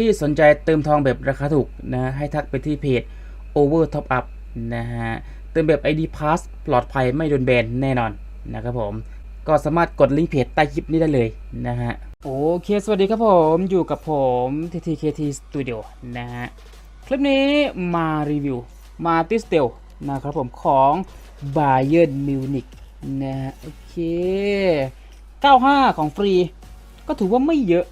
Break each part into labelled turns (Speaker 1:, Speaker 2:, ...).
Speaker 1: ที่สนใจเติมทองแบบราคาถูกนะให้ทักไปที่เพจ Over Top Up นะฮะเติมแบบ ID Pass ปลอดภัยไม่โดนแบนแน่นอนนะครับผมก็สามารถกดลิงก์เพจใต้คลิปนี้ได้เลยนะฮะโอเค สวัสดีครับผมอยู่กับผม TTKT Studio นะฮะคลิปนี้มารีวิวมาติสเตลนะครับผมของ Bayern Munich นะฮะโอเค 95 ของฟรี ก็ถือว่าไม่เยอะ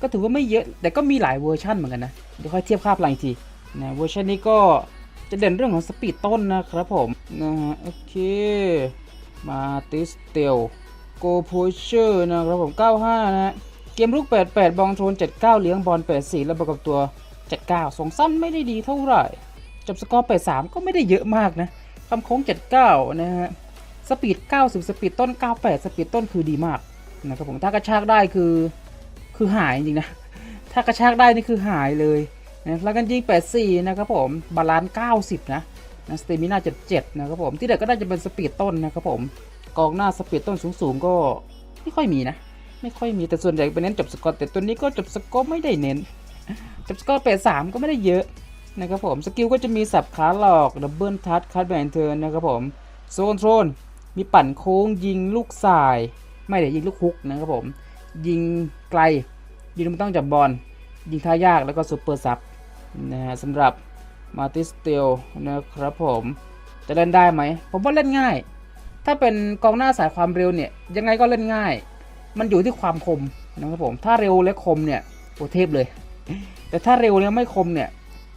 Speaker 1: ก็ถือว่าไม่เยอะ แต่ก็มีหลายเวอร์ชันเหมือนกันนะ เดี๋ยวค่อยเทียบค่าพลังอีกทีนะเวอร์ชันนี้ก็จะเด่นเรื่องของสปีดต้นนะครับผมนะฮะโอเคมาติสเตลโกโพเชอร์นะครับผม 95 นะฮะเกมลูก 88 บองโทน 79 เลี้ยงบอล 84 แล้วประกอบตัว 79สองสั้นไม่ได้ดีเท่าไหร่จบสกอร์ 83 ก็ไม่ได้เยอะมากนะคำโค้ง 79 นะฮะสปีด 90 สปีดต้น 98 สปีดต้นคือดีมากนะครับผมถ้ากระชากได้คือ คือหายจริงนะ ถ้ากระชากได้นี่คือหายเลยนะแล้วกันยิง84 นะครับผม บาลานซ์90 นะนะสเตมิน่า77 นะครับผม ที่เหลือก็น่าจะเป็นสปีดต้นนะครับผม กองหน้าสปีดต้นสูงๆก็ไม่ค่อยมีนะ ไม่ค่อยมีแต่ส่วนใหญ่เป็นเน้นจบสกอร์แต่ตัวนี้ก็จบสกอร์ไม่ได้เน้นจบสกอร์83 ก็ไม่ได้เยอะนะครับผม สกิลก็จะมีสับขาหลอกดับเบิลทัชคัตแบนเทิร์นนะครับผมโซนโทรนมีปั่นโค้งยิงลูกสาย ไม่ได้ยิงลูกฮุกนะครับผม ยิงไกล ยิงไม่ต้องจับบอลยิงท่ายากแล้วก็ซูเปอร์ซับนะฮะสำหรับมาติสเตลนะครับผมจะเล่นได้ไหมผมว่าเล่นง่าย ถ้าเป็นกองหน้าสายความเร็วเนี่ยยังไงก็เล่นง่าย มันอยู่ที่ความคมนะครับผมถ้าเร็วและคมเนี่ยโอเทพเลย แต่ถ้าเร็วแล้วไม่คมเนี่ย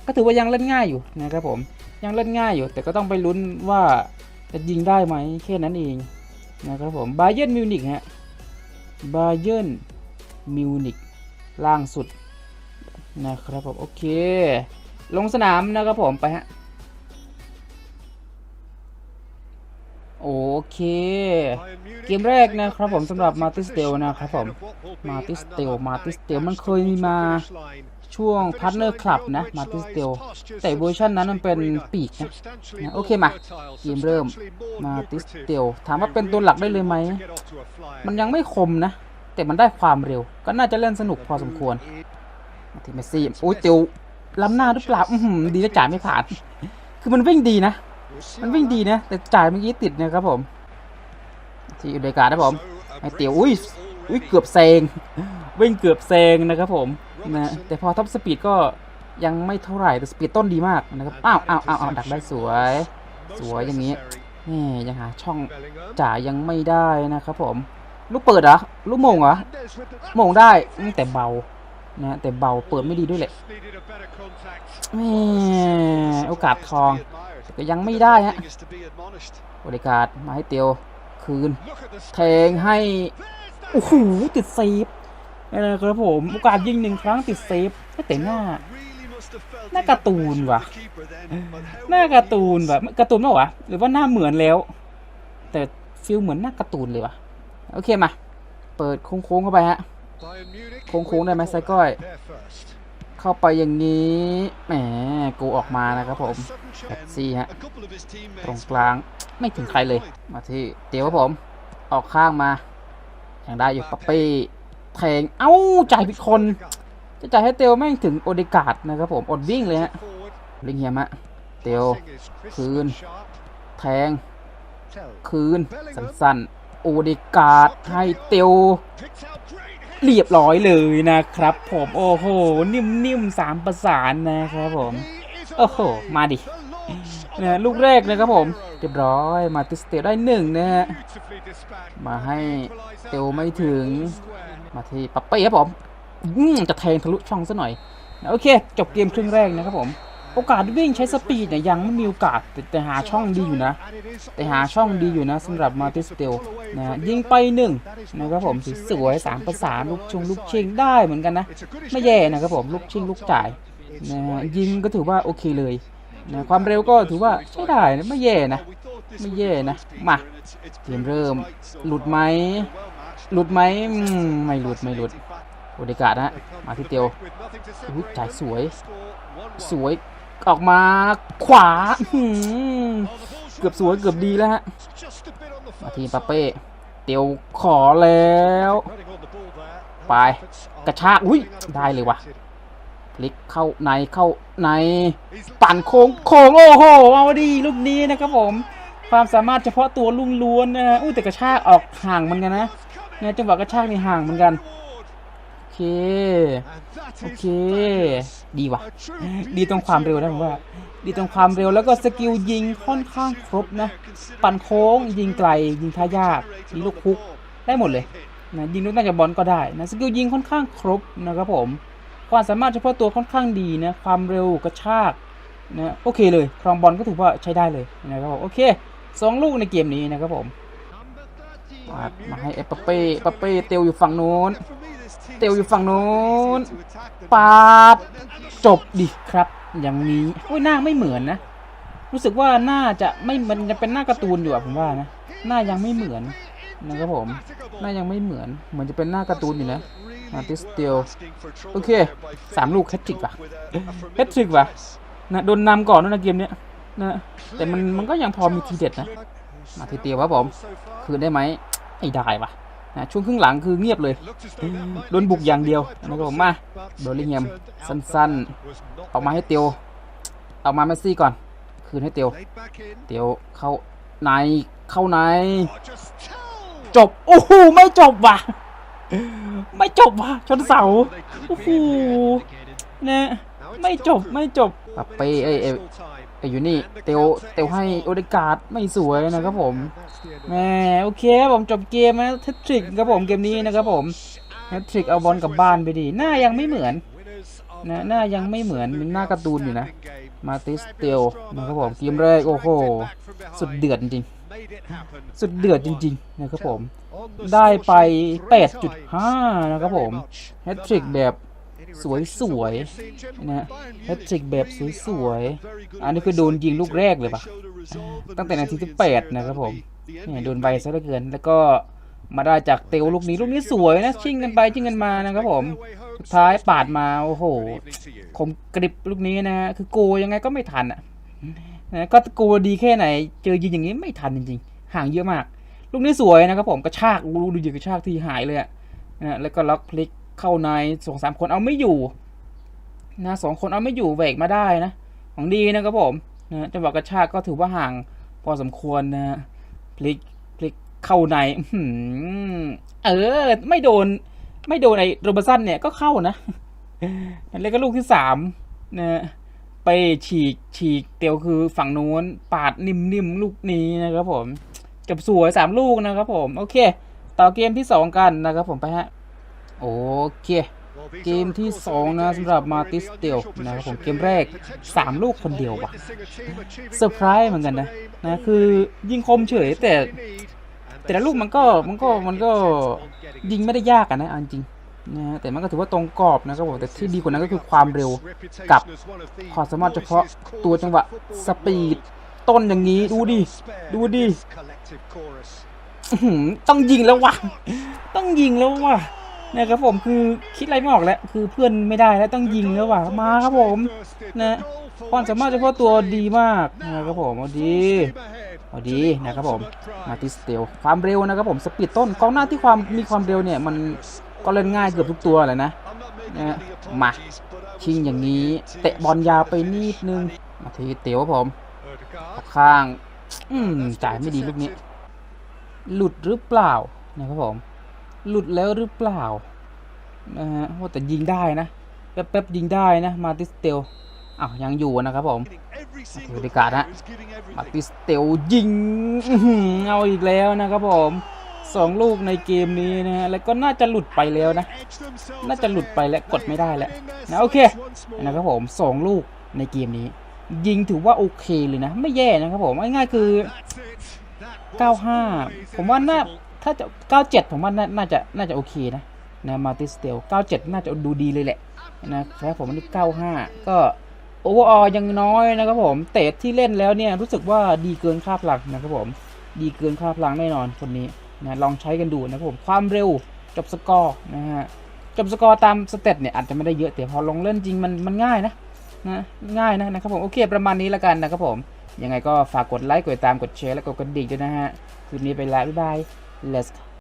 Speaker 1: ก็ถือว่ายังเล่นง่ายอยู่นะครับผมยังเล่นง่ายอยู่ แต่ก็ต้องไปลุ้นว่าจะยิงได้ไหมแค่นั้นเองนะครับผมบาเยิร์นมิวนิกฮะบาเยิร์นมิวนิก ล่างสุดนะครับผมโอเค ลงสนามนะครับผมไปฮะโอเค เกมแรกนะครับผมสำหรับมาติสเตลนะครับผมมาติสเตลมาติสเตลมันเคยมีมาช่วงพาร์ทเนอร์คลับนะมาติสเตลแต่เวอร์ชันนั้นมันเป็นปีกนะนะโอเคมาเกมเริ่มมาติสเตลถามว่าเป็นตัวหลักได้เลยไหม มันยังไม่คมนะ แต่มันได้ความเร็ว ก็น่าจะเล่นสนุกพอสมควรมาที่เมสซี่โอ้ยเตียวล้ำหน้าหรือเปล่าอื้อหือดีนะจ่ายไม่ผ่าน คือมันวิ่งดีนะ มันวิ่งดีนะ แต่จ่ายเมื่อกี้ติดนะครับผม ที่อุดยการนะผมไอเตียวอุ้ยอุ้ยเกือบแซงวิ่งเกือบแซงนะครับผมนะแต่พอท็อปสปีดก็ยังไม่เท่าไหร่แต่สปีดต้นดีมากนะครับอ้าวอ้าวอ้าวอ้าวดักได้สวย สวยอย่างนี้แหมยังหาช่องจ่ายยังไม่ได้นะครับผม ลูกเปิดเหรอลูกมงเหรอมงได้แต่เบานะแต่เบาเปิดไม่ดีด้วยแหละแหมโอกาสทองก็ยังไม่ได้ฮะบริการมาให้เตียวคืนแทงให้โอ้โหติดเซฟนะครับผมโอกาสยิงหนึ่งครั้งติดเซฟแต่หน้าหน้าการ์ตูนว่ะหน้าการ์ตูนแบบการ์ตูนเปล่าวะหรือว่าหน้าเหมือนแล้ว แต่ฟิลเหมือนหน้าการ์ตูนเลยว่ะ โอเคมา เปิดโค้งๆเข้าไปฮะ โค้งๆได้ไหมไซก้อย เข้าไปอย่างนี้ แหม กูออกมานะครับผมแท็กซี่ฮะ ตรงกลางไม่ถึงใครเลย มาที่เตียวครับผม ออกข้างมายังได้อยู่ปัปปี้แทง เอ้า จ่ายผิดคน จะจ่ายให้เตียวแม่งถึงโอเดกาดนะครับผม อดวิ่งเลยฮะ ลิงเฮียมะ เตียว คืน แทง คืน สั้นๆ โอเดกาดให้เตียวเรียบร้อยเลยนะครับ ผมโอ้โห นิ่มๆสามประสานนะครับผม โอ้โห มาดินะลูกแรกนะครับผมเรียบร้อยมาติสเตลได้หนึ่งนะฮะมาให้เตลไม่ถึง มาที่ปัปเป้ครับผมจะแทงทะลุช่องซะหน่อย โอเค จบเกมครึ่งแรกนะครับผม โอกาสวิ่งใช้สปีดเนี่ยยังไม่มีโอกาสแต่หาช่องดีอยู่นะ แต่หาช่องดีอยู่นะสำหรับมาติสเตลนะฮะยิงไปหนึ่งนะครับผมสวยสามประสานลูกชงลูกเชงได้เหมือนกันนะ ไม่แย่นะครับผมลูกชิงลูกจ่ายนะฮะยิงก็ถือว่าโอเคเลยนะความเร็วก็ถือว่าใช้ได้นะไม่แย่นะ ไม่แย่นะมาเกมเริ่มหลุดไหมหลุดไหมไม่หลุดไม่หลุดโอเดกาดนะมาที่เตียวจ่ายสวย สวย ออกมาขวาเกือบสวยเกือบดีแล้วฮะมาทีปาเป้เตียวขอแล้ว ไปกระชากอุ้ยได้เลยวะพลิกเข้าในเข้าในปั่นโค้งโค้งโอ้โหเอาดีลูกนี้นะครับผมความสามารถเฉพาะตัวลุงล้วนนะฮะอุ้ยแต่กระชากออกห่างมือนกันนะเนี่ยจังหวะกระชากนี่ห่างเหมือนกัน เค โอเค ดีว่ะ ดีตรงความเร็วนะผมว่า ดีตรงความเร็วแล้วก็สกิลยิงค่อนข้างครบนะ ปั่นโค้ง ยิงไกล ยิงท่ายากยิงลูกคุก ได้หมดเลยนะยิงลูกน่าจะบอลก็ได้นะสกิลยิงค่อนข้างครบนะครับผม ความสามารถเฉพาะตัวค่อนข้างดีนะ ความเร็วกระชากนะโอเคเลยครองบอลก็ถือว่าใช้ได้เลยนะครับผมโอเคสองลูกในเกมนี้นะครับผมมามาให้เอปเป้เอปเป้เตียวอยู่ฝั่งโน้น เตียวอยู่ฝั่งโน้นปาบจบดิครับ อย่างนี้อุ้ยหน้าไม่เหมือนนะ รู้สึกว่าหน้าจะไม่มันจะเป็นหน้าการ์ตูนอยู่อะผมว่านะหน้ายังไม่เหมือนนะครับผมหน้ายังไม่เหมือนเหมือนจะเป็นหน้าการ์ตูนอยู่นะมาติสเตียวโอเคสามลูกแฮตทริกว่ะแฮตทริกว่ะนะโดนนำก่อนนะเกมเนี้ยนะแต่มันมันก็ยังพอมีทีเด็ดนะมาทีเตียวครับผม คืนได้ไหมไอ้ได้ว่ะ นะช่วงครึ่งหลังคือเงียบเลยโดนบุกอย่างเดียวนะครับผมมาโดลิงแฮมสั้นๆเอามาให้เตียวเอามาเมสซี่ก่อน คืนให้เตียวเตียวเข้าในเข้าใน จบ โอ้โหไม่จบว่ะ ไม่จบว่ะ ชนเสาโอ้โหเนี่ยไม่จบไม่จบปับเป้เอ้ยเอ้ยเอ้ยอยู่นี่เตียวเตียวให้โอเดกาดไม่สวยนะครับผมแหมโอเคครับผมจบเกมนะเททริกครับผมเกมนี้นะครับผมเททริกเอาบอลกลับบ้านไปดี หน้ายังไม่เหมือนนะหน้ายังไม่เหมือนเป็นหน้าการ์ตูนอยู่นะ มาติสเตียวนะครับผมเกมแรกโอ้โหสุดเดือดจริงสุดเดือดจริงๆนะครับผม ได้ไป 8.5 นะครับผมแฮตทริกแบบ สวยๆนะแฮตทริกแบบสวยๆอันนี้คือโดนยิงลูกแรกเลยปะตั้งแต่นาทีที่8นะครับผมเนี่ยโดนใบซะเหลือเกิน แล้วก็มาได้จากเตลลูกนี้ลูกนี้สวยนะชิงกันไปชิงกันมานะครับผมสุดท้ายปาดมาโอ้โหคมกริบลูกนี้นะฮะคือโกยังไงก็ไม่ทันอะนะก็โกดีแค่ไหน เจอยิงอย่างนี้ไม่ทันจริงๆ ห่างเยอะมาก ลูกนี้สวยนะครับผมกระชากดูดูยิงกระชากทีหายเลยอะนะแล้วก็ล็อกพลิก เข้าในสองสามคนเอาไม่อยู่นะสองคนเอาไม่อยู่แหวกมาได้นะ ของดีนะครับผมนะจังหวะกระชากก็ถือว่าห่างพอสมควรนะพลิกพลิกเข้าในเออ ไม่โดน ไม่โดนไอ้โรเบร์ตสันเนี่ยก็เข้านะแล้วก็ลูกที่สามนะไปฉีกฉีกเตียวคือฝั่งนู้นปาดนิ่มๆลูกนี้นะครับผมเก็บสวยสามลูกนะครับผม โอเค ต่อเกมที่สองกันนะครับผมไปฮะ โอเค เกมที่สองนะสำหรับมาติสเตียวนะครับผมเกมแรกสามลูกคนเดียวว่ะเซอร์ไพรส์เหมือนกันนะนะคือยิงคมเฉยแต่ แต่ละลูกมันก็มันก็มันก็ยิงไม่ได้ยากอะนะเอาจริงนะแต่มันก็ถือว่าตรงกรอบนะครับผมแต่ที่ดีกว่านั้นก็คือความเร็วกับความสามารถเฉพาะตัวจังหวะสปีดต้นอย่างนี้ดูดิดูดิต้องยิงแล้ววะต้องยิงแล้ววะ นะครับผมคือคิดอะไรไม่ออกแล้วคือเพื่อนไม่ได้แล้วต้องยิงแล้ววะมาครับผมนะความสามารถเฉพาะตัวดีมากนะครับผมเอาดีอาดีนะครับผมมาติสเตลความเร็วนะครับผมสปีดต้นกองหน้าที่ความมีความเร็วเนี่ยมันก็เล่นง่ายเกือบทุกตัวแหละนะนะมาชิงอย่างนี้เตะบอลยาวไปนิดนึงมาทีเตียวครับผมข้างอืมจ่ายไม่ดีลูกนี้ หลุดหรือเปล่านะครับผม หลุดแล้วหรือเปล่านะฮะว่าแต่ยิงได้นะแป๊บๆยิงได้นะมาติสเตลอ้าวยังอยู่นะครับผม
Speaker 2: ถือดิการนะ
Speaker 1: มาติสเตลยิงเอาอีกแล้วนะครับผมสองลูกในเกมนี้นะฮะแล้วก็น่าจะหลุดไปแล้วนะ น่าจะหลุดไปแล้วกดไม่ได้แล้วนะโอเคนะครับผมสองลูกในเกมนี้ ยิงถือว่าโอเคเลยนะ ไม่แย่นะครับผมง่ายๆคือ 95 ผมว่าน่า ถ้าจะ 97 ผมว่าน่าน่าจะน่าจะโอเคนะนะมาติสเตล97 น่าจะดูดีเลยแหละนะครับผมอันนี้ 95 ก็โอเวอร์ออยังน้อยนะครับผม เตะที่เล่นแล้วเนี่ยรู้สึกว่าดีเกินคาดหลังนะครับผม ดีเกินคาดหลังแน่นอนคนนี้นะลองใช้กันดูนะครับผม ความเร็วจบสกอร์นะฮะจบสกอร์ตามสเตตเนี่ยอาจจะไม่ได้เยอะแต่พอลงเล่นจริงมันมันง่ายนะนะง่ายนะนะครับผมโอเคประมาณนี้แล้วกันนะครับผมยังไงก็ฝากกดไลค์กดติดตามกดแชร์และกดกระดิ่งด้วยนะฮะคลิปนี้ไปแล้วบ๊ายบาย let's